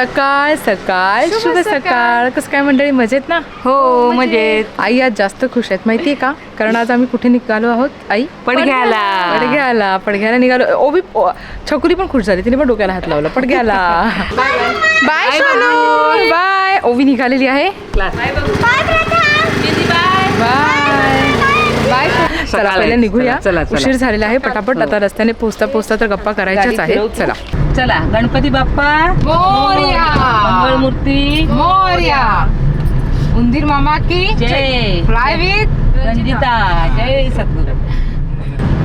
सकाळ सकाळ शुभ सकाळ. कसं काय मंडळी मजेत ना? हो मजेत. आई आज जास्त खुश आहेत माहितीये का? कारण आज आम्ही कुठे निघालो आहोत? आई? पडघ्याला. पडघ्याला पडघ्याला निघालो. ओबी ओ, छकुली पण खुश झाली. तिने पण डोक्याला हात लावला. पडघ्याला. Bye bye. ओवी निघालेली आहे. बाय. बाय. चला पहिले आहे. निघूया. चला. उशीर झालेला आहे पटापट आता रस्त्याने पोचता पोचता तर गप्पा करायच्याच फिरवतो. चला. चला गणपती बाप्पा. मोरया. मंगळमूर्ती. मोर्या. उंदीर मामा की जय. Fly with Ranjita. जय सद्गुरू.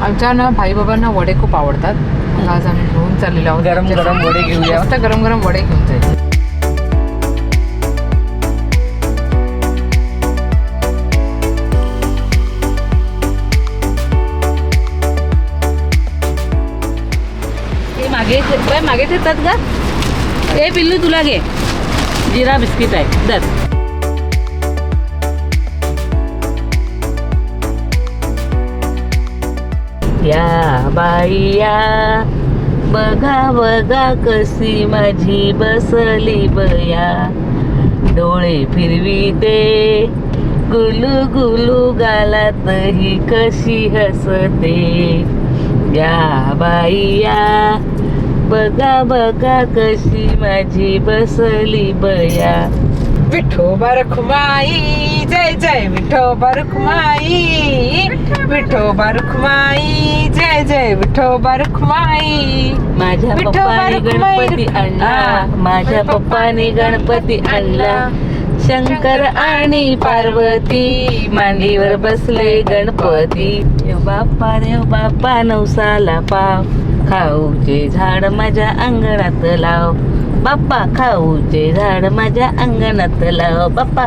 आमच्या ना भाई बाबांना वडे खूप आवडतात. आज आम्ही घेऊन चाललेलो आहोत. गरम गरम वडे घेऊया. गरम गरम वडे घेऊन जायचे. मागे बाय मागे ठेवतात का? ए पिल्लू तुला घे. जिरा बिस्किट आहे. दर या बाईया बघा बघा कशी माझी बसली बया. डोळे फिरविते गुलू गुलू गालात ही कशी हसते. या बाईया बघा बघा कशी माझी बसली बया. विठोबा रखुमाई जय जय विठोबा रखुमाई विठोबा रखुमाई जय जय विठोबा रखुमाई माझ्या विठोबा पप्पाने गणपती. आणला. हा. माझ्या पप्पाने गणपती आणला. शंकर आणि पार्वती. मांडीवर बसले गणपती. देव बाप्पा देव बाप्पा नवसाला पाव. खाऊचे झाड माझ्या अंगणात लाव. बाप्पा खाऊचे झाड माझ्या अंगणात लाव. बाप्पा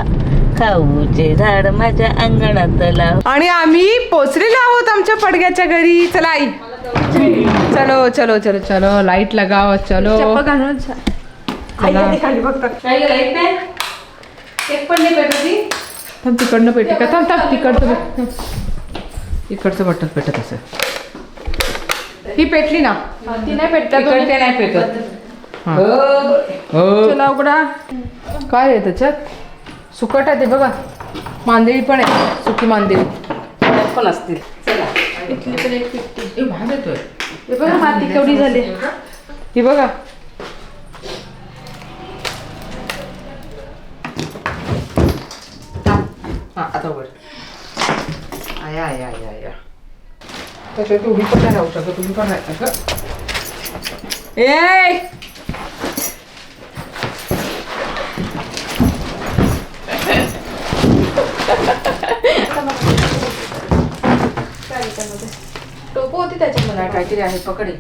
खाऊचे झाड माझ्या अंगणात लाव. आणि आम्ही पोचलेलो आहोत आमच्या पडग्याच्या घरी. चला आई. चलो चलो चलो चलो. लाइट लगाव चलो. तिकडनं पेटी का? थांब थांब तिकडचं इकडचं बटन पेटत असं ही पेटली ना? ती नाही तिकडचे नाही पेटत. चला उघडा. काय आहे त्याच्यात? सुकट आहे ते बघा. मांदेळी पण आहे. सुकी मांदेळी पण असतील. हे बघा माती केवढी झाली. ही बघा. हा आता उघड. आया आया आया आया. त्याच्यात उभी पण नाही राहू शकत. तुम्ही पण राहता का? ए! टोपो होती त्याच्यामध्ये काहीतरी आहे पकडे.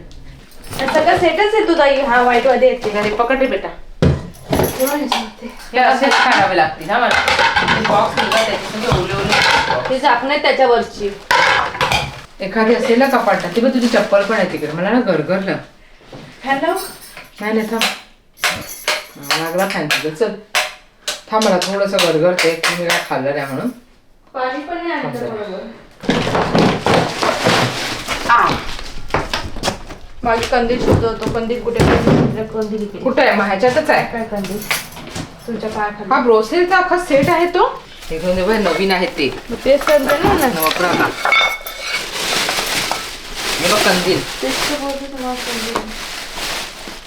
सगळं सेटच आहे तुझा हा मध्ये येते ठिकाणी पकडे बेटा. हे असेच काढावे लागतील हा मला. बॉक्स त्याच्यामध्ये ओले ओले ती झाकण त्याच्यावरची. एखादी असेल ना कपाटात ती बघ तुझी चप्पल पण आहे तिकडे. मला ना गरगरलं लावू? नाही नाही थांब. लागला फॅन तुझं. चल. थांब मला थोडंसं गरगरते की मी काय खाल्लं नाही म्हणून. पाणी पण नाही आणलं बरोबर माझी कंदील शोधत कंदील कुठे? कंदील इकडे. कुठं आहे? मग ह्याच्यातच आहे. काय कंदील? तुमच्या हा ब्रोसेलचा अख्खा सेट आहे तो. हे घेऊन दे बघ, नवीन आहेत ते. मग तेच दे ना. ना वापरा का हे बघ कंदील.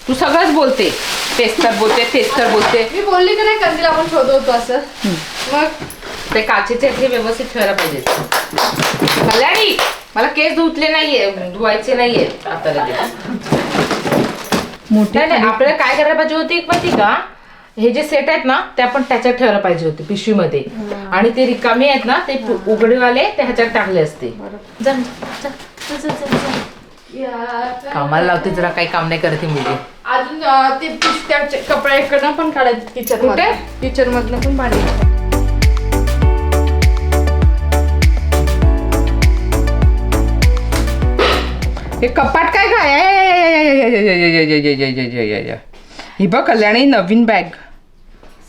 तू सगळंच बोलते. तेच तर बोलते तेच तर बोलते. मी बोलली की नाही कंदील आपण शोधत होतो असं मग? ते काचेचे हे व्यवस्थित ठेवायला पाहिजे कल्याणी मला केस धुतले नाहीये धुवायचे नाहीये आता लगेच. नाही नाही, आपल्याला काय करायला पाहिजे होती एक माहिती का? हे जे सेट आहेत ना ते आपण त्याच्यात ठेवायला पाहिजे होते पिशवीमध्ये. आणि ते रिकामे आहेत ना ते उघडेवाले ते ह्याच्यात टाकले असते. कामाला लावते जरा काही काम नाही करते मुलगी अजून अं, ते पिश- त्या कपड्याकडनं पण काढायचं किचन कुठे? किचन मधनं पण पाणी हे कपाट काय काय ही बघ कल्याणी नवीन बॅग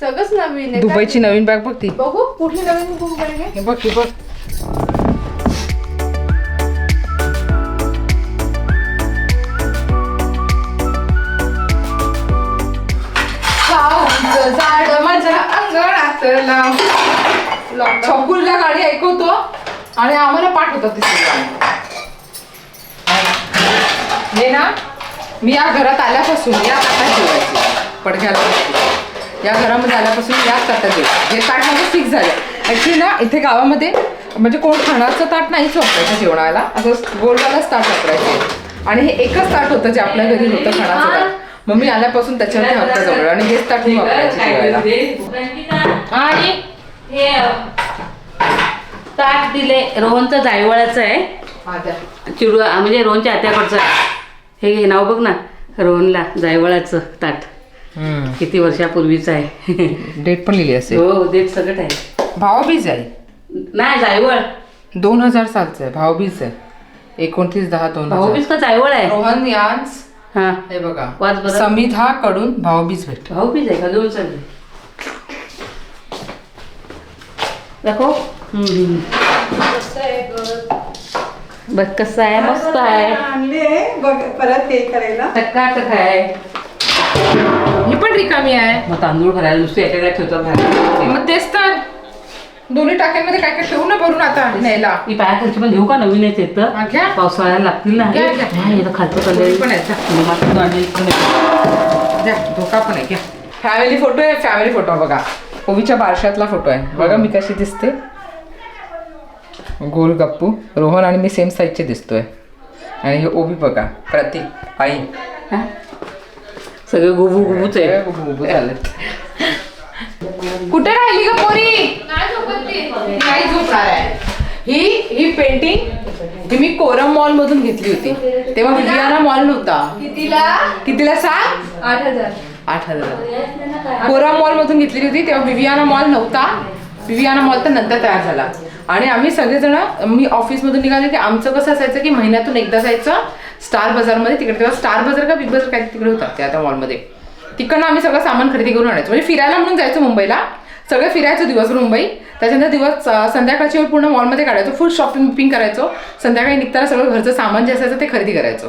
सगळंच नवीन आहे दुबईची नवीन बॅग बघ ती बघू कुठली नवीन बघू हे बघ ही बघ लाव छकुलला गाडी ऐकवतो आणि आम्हाला पाठवतो गाडी. हे ना मी या घरात आल्यापासून या ताटात जेवायची पडक्याला बसली. या घरामध्ये आल्यापासून या ताटात जेवायची हे ताट माझं फिक्स झालं. ॲक्च्युली ना इथे गावामध्ये म्हणजे कोण खाण्याचं ताट नाहीच वापरायचं जेवणाला. असं गोलवालाच ताट वापरायचे. आणि हे एकच ताट होतं जे आपल्या घरी होतं खाण्याचं ताट. मग मी आल्यापासून त्याच्यावरती हप्ता जवळ आणि हेच ताट मी वापरायचे जेवायला आणि हे ताट दिले रोहनचं जायवळाचं आहे. हा. चिडू म्हणजे रोहनच्या आत्याकडचं आहे. हे घे नाव बघ ना. रोहनला जायवळाचं ताट. किती वर्षापूर्वीचं आहे. डेट पण लिहिली असेल. हो देत सगळं आहे. भावबीज आहे. नाही जायवळ. दोन हजार सालचं आहे भावबीज आहे. एकोणतीस दहा दोन हजार. भाऊबीज का जायवळ आहे. रोहन यांस हा. हे बघा. वाच बरं. समिधा कडून भावबीज भेट भाऊबीज आहे का? दोन सगळे दाखव. हम्म. बघ. कसं आहे मस्त आहे. आणले. बघ परत हे करायला. टक्काटक आहे. ही पण रिकामी आहे. मग तांदूळ भरायला नुसते एका ठेवतो घरात. मग तेच तर. दोन्ही टाक्यांमध्ये काय काय ठेवू ना भरून आता न्यायला? ही पाया खालची पण घेऊ का? नवीन येत. घ्या. पावसाळ्याला लागतील ना. घ्या, घ्या. खालचं पण कलर आहेत जा. द्या धोका पण आहे घ्या. फॅमिली फोटो आहे फॅमिली फोटो बघा. ओवीच्या बारशातला फोटो आहे. बघा मी कशी दिसते. गोल गप्पू. रोहन आणि मी सेम साईजचे दिसतोय. आणि हे ओवी बघा. प्रतीक आई. सगळे गुबू गुबूच आहे. उभं उभं झालं. कुठे राहिली ग पोरी? नाही झोपणार आहे. ही ही पेंटिंग ही मी कोरम मॉल मधून घेतली होती. तेव्हा विवियाना मॉल नव्हता. कितीला? कितीला सांग? आठ हजार. आठ हजार. कोरम मॉल मधून घेतलेली होती तेव्हा विवियाना मॉल नव्हता. विवियाना मॉल तर नंतर तयार झाला. आणि आम्ही सगळेजण मी ऑफिसमधून निघाले की आमचं कसं असायचं की महिन्यातून एकदा जायचं स्टार बाजारमध्ये तिकडे तेव्हा स्टार बाजार का बिग बाजार काय तिकडे होतात त्या त्या मॉलमध्ये तिकडनं आम्ही सगळं सामान खरेदी करून आणायचो. म्हणजे फिरायला म्हणून जायचो मुंबईला. सगळं फिरायचं दिवसभर मुंबई. त्याच्यानंतर दिवस संध्याकाळची वेळ पूर्ण मॉलमध्ये काढायचो. फुल शॉपिंग बिपिंग करायचो. संध्याकाळी निघताना सगळं घरचं सामान जे असायचं ते खरेदी करायचो.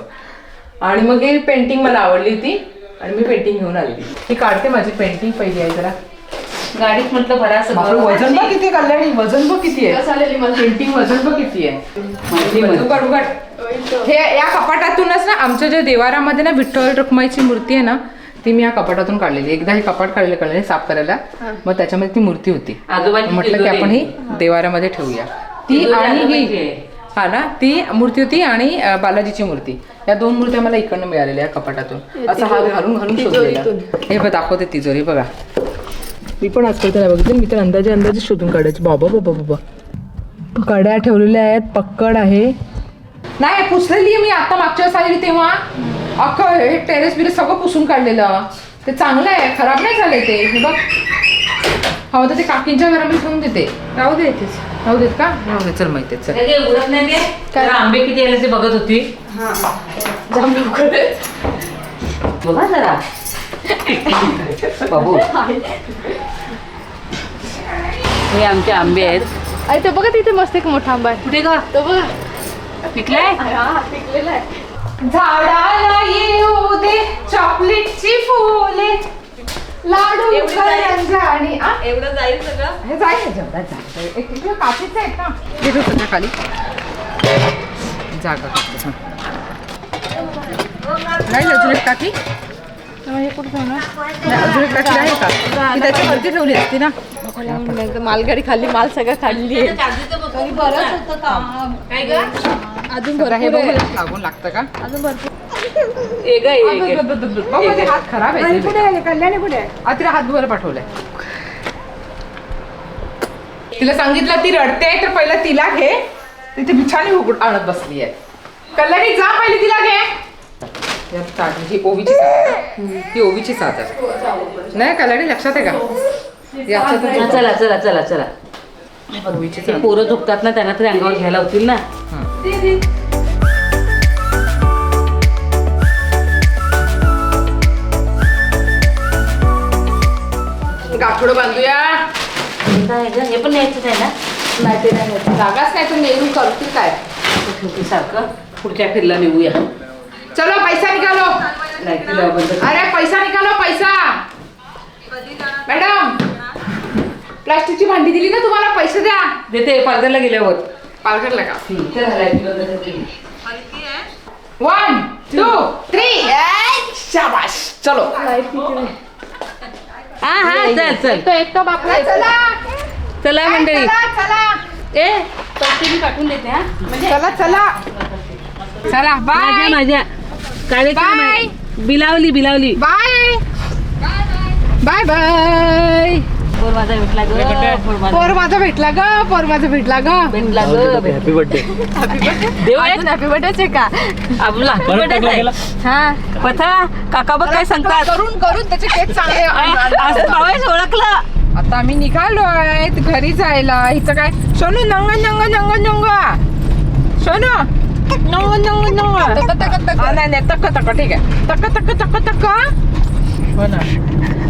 आणि मग ही पेंटिंग मला आवडली होती. आणि मी पेंटिंग घेऊन आली ही काढते माझी पेंटिंग पहिली आहे जरा. गाडीत म्हटलं सगळं. वजन बघ किती कल्याणी. वजन बघ किती आहे. पेंटिंग वजन बघ किती आहे. हे या कपाटातूनच ना आमच्या जे देवारामध्ये ना विठ्ठल रखुमाईची मूर्ती आहे ना ती मी या कपाटातून काढलेली. एकदा हे कपाट काढले कळले साफ करायला. मग त्याच्यामध्ये ती मूर्ती होती. म्हटलं की. आपण ही देवारामध्ये ठेवूया. ती आणि ही आहे. हा ना? ती मूर्ती होती आणि बालाजीची मूर्ती. या दोन मूर्त्या मला इकडनं मिळालेल्या या कपाटातून. असं हात घालून घालून शोधलेला. हे बघ दाखवते तिजोरी बघा. मी पण आजकाल त्याला बघितलं मी तर अंदाजे अंदाजे शोधून काढायची. बाबा बाबा बाबा. कड्या ठेवलेल्या आहेत पक्कड आहे. नाही पुसलेली मी. आता मागच्या वेळेस आलेली तेव्हा. अख्खं हे टेरेस बिरेस सगळं पुसून काढलेलं. ते चांगलं आहे खराब नाही झालंय ते. हे बघ. हवं तर ते काकींच्या घरामध्ये ठेवून देते. राहू दे इथेच. राहू देत का? राहू दे चल माहिती चल. हे काय उघडत नाही ते जरा आंबे किती आले ते बघत होती. बघा जरा बाबू. हे आमचे आंबे आहेत. अरे तो बघा तिथे मस्त एक मोठा आंबा आहे. कुठे का तो बघा. पिकलाय? हा पिकलेला आहे. झाडाला येऊ दे चॉकलेटची फुले. लाडू करंजा आणि आ? एवढं जाईल सगळं? हे जाईल जेवढा जाईल. एक एक काचेच आहेत ना. घेतो सगळ्या खाली. जागा करतो नाही अजून एक टाकी हे कुठं ठेवणार नाही, अजून एक टाकी आहे का? ती त्याच्यावरती ठेवली असती ना. मालगाडी खाल्ली माल सगळं खाल्ली. आहे अजून हे भरपूर आहे. बघू लागून लागतं का? अजून भरपूर. हे हे काय? बघ, माझे हात खराब आहे कल्याणी कुठे आहे? आ, तिला हात धुवायला पाठवलंय. तिला सांगितलं ती रडते तर पहिलं तिला घे. तिथे बिछाने उघड आणत बसली आहे. कल्याणी जा पहिले तिला घे. या ताट- ही ओवीची साथ आहे. ही ओवीची साथ आहे. नाही कल्याणी लक्षात आहे का? याच्यात हा, चला चला चला चला. ओवीची साथ. पोरं झोपतात ना त्यांना तरी अंगावर घ्यायला होतील ना. गाठोडं बांधूया. गं? हे पण न्यायचं आहे ना? नाही ते नाही. जागाच नाही तर नेहरू करतील काय? सारखं पुढच्या फिरला निघूया चलो पैसा बंद कर. अरे पैसा निकालो पैसा. प्लास्टिकची भांडी दिली ना तुम्हाला पैसे द्या. देते पालघरला गेल्यावर. पालघरला का? वन टू थ्री शाबाश. चलो. हा हा चल चल तो एक तो बापला चला. चला मंडळी. ए. मी पाठवून देते हा. चला चला. चला बाय माझ्या कार्यक्रम. आहे. बिलावली बिलावली. बाय बाय बाय पोर माझा भेटला ग पोर माझा पोर माझा भेटला ग पोर माझा भेटला ग भेटला. ग हॅपी बर्थडे देव आहे हॅपी बर्थडे का आपला आहे. हा पथा काका बघ काय सांगतात. करून करून त्याचे केक चांगले असं भावेश ओळखलं. आता आम्ही निघालोय घरी जायला. हिचं काय? सोनू नंग नंग नंग नंग. सोनू. नंग नंग नंग. हा, नाही नाही तक तक ठीक आहे. तक तक तक तक हो ना.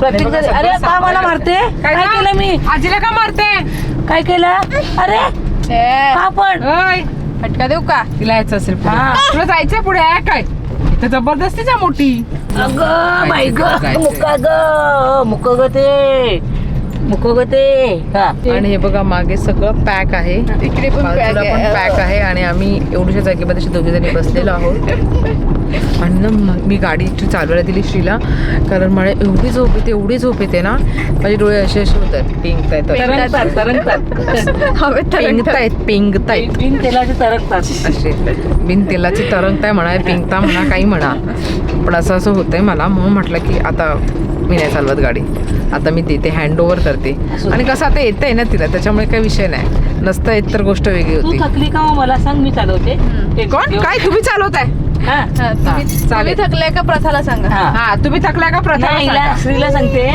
अरे का मला मारते. काय? केलं मी? आजीला का मारते? काय केलं? अरे का पण. ओय फटका देऊ का? तिला यायचं असेल पुढे. हा. तुला जायचंय पुढे आहे काय? इथं जबरदस्तीच आहे मोठी. अगं बाई ग जायचंय. मुका ग मुक ग ते मुक ग ते. आणि हे बघा मागे सगळं पॅक आहे. इकडे पण पॅक आहे. आणि आम्ही एवढ्याशा जागेमध्ये दोघे जणी बसलेलो आहोत. आणि ना मग मी गाडी इथे चालवायला दिली श्रीला कारण मला एवढी झोप येते एवढी झोप येते ना माझे डोळे असे असे होत आहेत पिंकतायत. तरंगतात तरंगतात. हवेत पिंगतायत पिंगतायत बिन तेलाचे तरंगतात. असे. बिन तेलाची तरंगताय म्हणा पिंकता म्हणा काही म्हणा. पण असं असं होतंय मला. म्हणून म्हटलं की आता मी नाही चालवत गाडी. आता मी देते हँड ओव्हर करते. आणि कसं आता येतंय ना तिला त्याच्यामुळे काही विषय नाही. नसतं येत तर गोष्ट वेगळी तू होती. थकली का मला सांग मी चालवते. ते कोण? काय? तुम्ही चालवताय? हा. हा, तुम्ही. थकलाय का? प्रथाला सांगा. हा. तुम्ही थकला का? प्रथा श्रीला सांगते.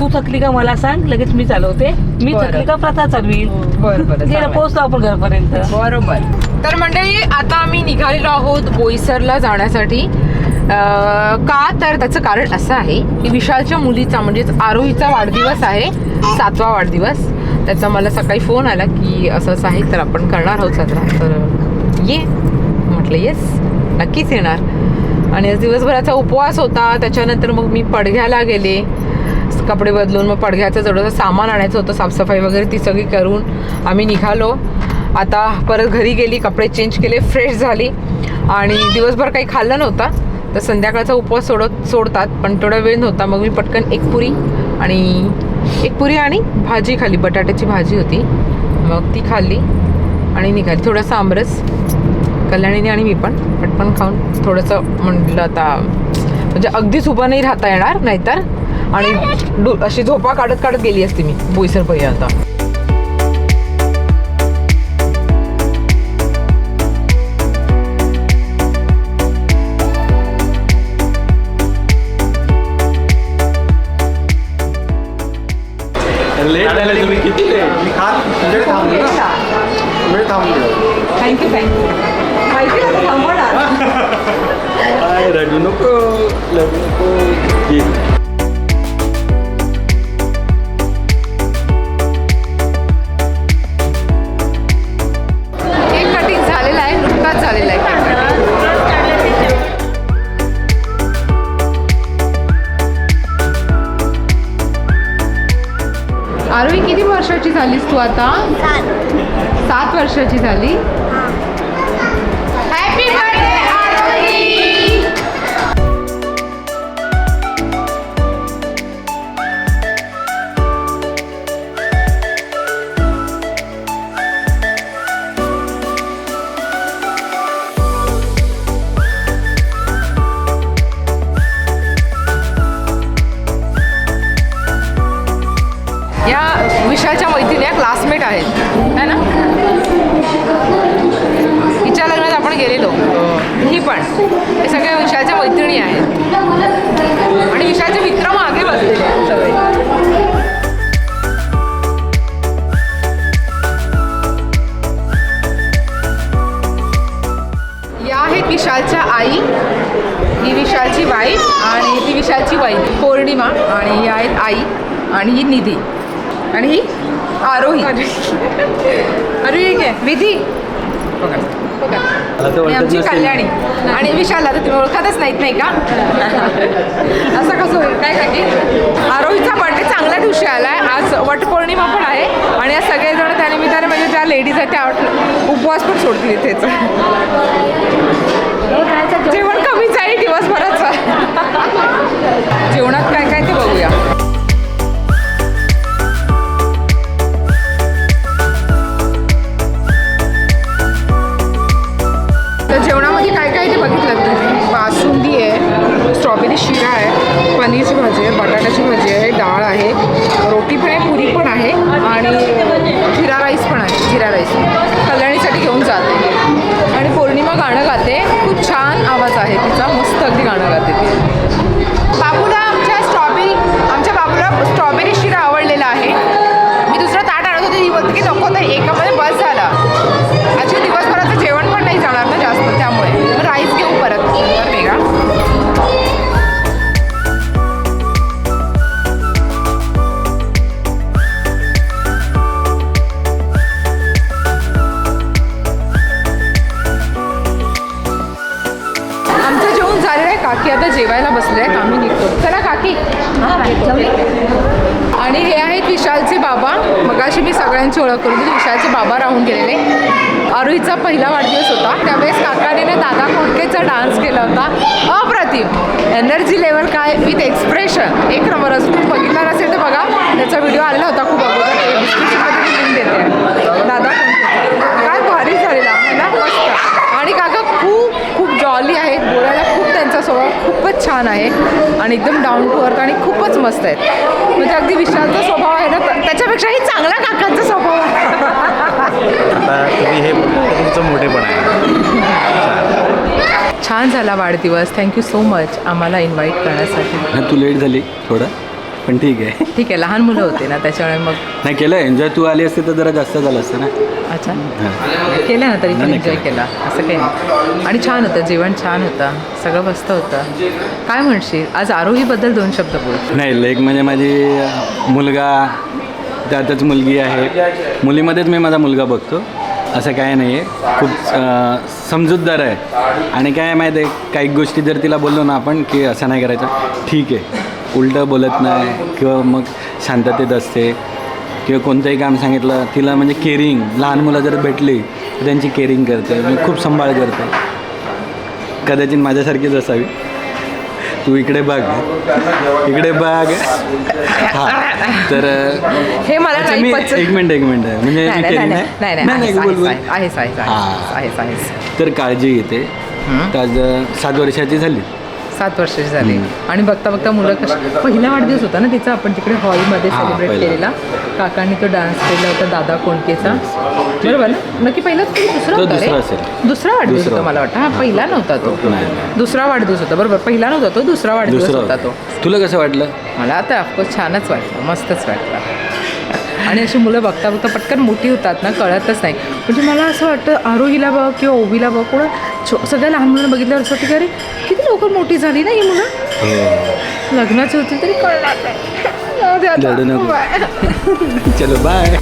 तू थकली का? मला सांग. लगेच मी चालवते. मी. थकली का? प्रथा चालवील बरं बरं गेलं चालेल. पोहोचतो आपण घरपर्यंत. बरोबर. तर मंडळी आता आम्ही निघालेलो आहोत बोईसरला जाण्यासाठी. का तर त्याचं कारण असं आहे की विशालच्या मुलीचा म्हणजेच आरोहीचा वाढदिवस आहे सातवा वाढदिवस. त्याचा मला सकाळी फोन आला की असं असं आहे तर आपण करणार आहोत साजरा. तर ये. म्हटलं येस नक्कीच येणार. आणि दिवसभराचा उपवास होता त्याच्यानंतर मग मी पडघ्याला गेले. कपडे बदलून मग पडघ्याचं थोडंसं सामान आणायचं होतं साफसफाई वगैरे ती सगळी करून आम्ही निघालो. आता परत घरी गेली कपडे चेंज केले फ्रेश झाली. आणि दिवसभर काही खाल्लं नव्हता. तर संध्याकाळचा उपवास सोडत सोडतात पण थोडा वेळ नव्हता. मग मी पटकन एक पुरी आणि एक पुरी आणि भाजी खाल्ली. बटाट्याची भाजी होती. मग ती खाल्ली आणि निघाली. थोडासा आमरस. कल्याणीने आणि मी पण. पटकन खाऊन थोडंसं म्हटलं आता म्हणजे अगदीच उभं नाही राहता येणार नाहीतर. आणि अशी झोपा काढत काढत गेली असती मी. बोईसरपर्यंत लेट झाले तुम्ही किती लेट मी खात तुमच्याकडे थांबलो. ना तुमच्याकडे थांबलो. थँक्यू थँक्यू माहिती आहे थांबवणार. काय रडू नको रडू नको. ये. झालीस तू आता? सात. वर्षाची झाली. ही पण. हे सगळ्या विशालच्या मैत्रिणी आहेत. आणि विशालचे मित्र मागे बसलेले आहेत सगळे. या आहेत विशालच्या आई ही विशालची वाईफ आणि ती विशालची वहिनी पौर्णिमा आणि ही आहेत आई आणि ही निधी. आणि ही आरोही. अरे विधी. बघा. आमची कल्याणी. आणि विशालला तर तुम्ही ओळखतच नाहीत नाही का? असं कसं होईल? काय की आरोहीचा बर्थडे चांगल्या दिवशी आला आहे आज वटपौर्णिमा पण आहे. आणि या सगळेजण त्यानिमित्ताने म्हणजे ज्या लेडीज आहेत त्या उपवास पण सोडतील इथेच. जेवण कमीच आहे दिवसभराचं. जेवणात काय काय ते बघूया. तर जेवणामध्ये काय काय ते बघितलं तुम्ही? बासुंदी आहे स्ट्रॉबेरी शिरा आहे पनीरची भाजी आहे बटाट्याची भाजी आहे डाळ आहे रोटी पण आहे पुरी पण आहे आणि जिरा राईस पण आहे जिरा राईस. कल्याणीसाठी घेऊन जाते. आणि पौर्णिमा गाणं गाते खूप छान आवाज आहे तिचा मस्त अगदी गाणं गाते ती. बाबूला आमच्या स्ट्रॉबेरी आमच्या बाबूला स्ट्रॉबेरी शिरा आवडलेला आहे. मी दुसरं ताट आणत होते ती बोलते की नको तर एकामध्ये बस आणि हे आहेत विशालचे बाबा. मगाशी मी सगळ्यांची ओळख करून विशालचे बाबा राहून गेलेले. आरोहीचा पहिला वाढदिवस होता. त्यावेळेस काकाने ना दादा कोंडकेचा डान्स केला होता. अप्रतिम. एनर्जी लेवल काय? With expression. एक नंबर. असं तुम्ही बघितला नसेल तर बघा. त्याचा व्हिडिओ आलेला होता खूप अगोदर. डिस्क्रिप्शनमध्ये लिंक देते. दादा कोंडके काय भारी झालेला. आहे ना? मस्त. आणि काका खूप खूप जॉली आहेत. बोलायला खूप त्यांचा स्वभाव खूपच छान आहे. आणि एकदम डाऊन टू अर्थ आणि खूपच मस्त आहेत. म्हणजे अगदी विशालचा स्वभाव आहे ना त्याच्यापेक्षाही चांगला काकांचा स्वभाव आहे. आता तुम्ही हे तुमचं मोठेपण आहे. छान झाला वाढदिवस. थँक्यू सो मच आम्हाला इन्व्हाइट करण्यासाठी. हा तू लेट झाली थोडं. पण ठीक आहे. ठीक आहे लहान मुलं होते ना त्याच्यामुळे मग नाही केलं एन्जॉय तू आली असते तर जरा जास्त झालं असतं ना. अच्छा. केलं ना तरी पण नाही, एन्जॉय. केला. असं काही नाही. आणि छान होतं जेवण छान होतं. सगळं मस्त होतं. काय म्हणशील? आज आरोहीबद्दल दोन शब्द बोल. नाही लेक म्हणजे माझी मुलगा त्यातच मुलगी आहे. मुलीमध्येच मी माझा मुलगा बघतो. असं काय नाही आहे खूप अं, समजूतदार आहे. आणि काय माहीत आहे काही गोष्टी जर तिला बोललो ना आपण की असं नाही करायचं ठीक आहे. उलटं बोलत नाही किंवा मग शांततेत असते किंवा कोणतंही काम सांगितलं तिला म्हणजे केअरिंग लहान मुलं जर भेटली तर त्यांची केअरिंग करते मी खूप सांभाळ करते. कदाचित माझ्यासारखीच असावी. तू इकडे बघ. इकडे बघ. हा. तर हे मला मी-. एक मिनिट एक मिनिट. म्हणजे तर काळजी घेते. आज सात वर्षाची झाली. सात वर्षाची झाली. आणि बघता बघता मुलं कशी पहिला वाढदिवस होता ना तिचा आपण तिकडे हॉलमध्ये सेलिब्रेट. केलेला. काकांनी तो डान्स केला होता दादा कोणकेचा बरोबर ना? नक्की पहिला दुसरा होता रे. दुसरा वाढदिवस होता मला वाटतं. हा पहिला नव्हता तो. दुसरा वाढदिवस होता. बरोबर. पहिला नव्हता तो दुसरा वाढदिवस होता तो. तुला कसं वाटलं? मला आता ऑफकोर्स छानच वाटलं. मस्तच वाटलं. आणि अशी मुलं बघता बघता पटकन मोठी होतात ना कळतच नाही. म्हणजे मला असं वाटतं आरोहीला बघ किंवा ओवीला बघ कोणा छो सगळ्या लहान मुलांना बघितल्यावर असं की अरे किती लवकर मोठी झाली ना ही मुलं? लग्नाची होती तरी कळणार नाही. चलो बाय.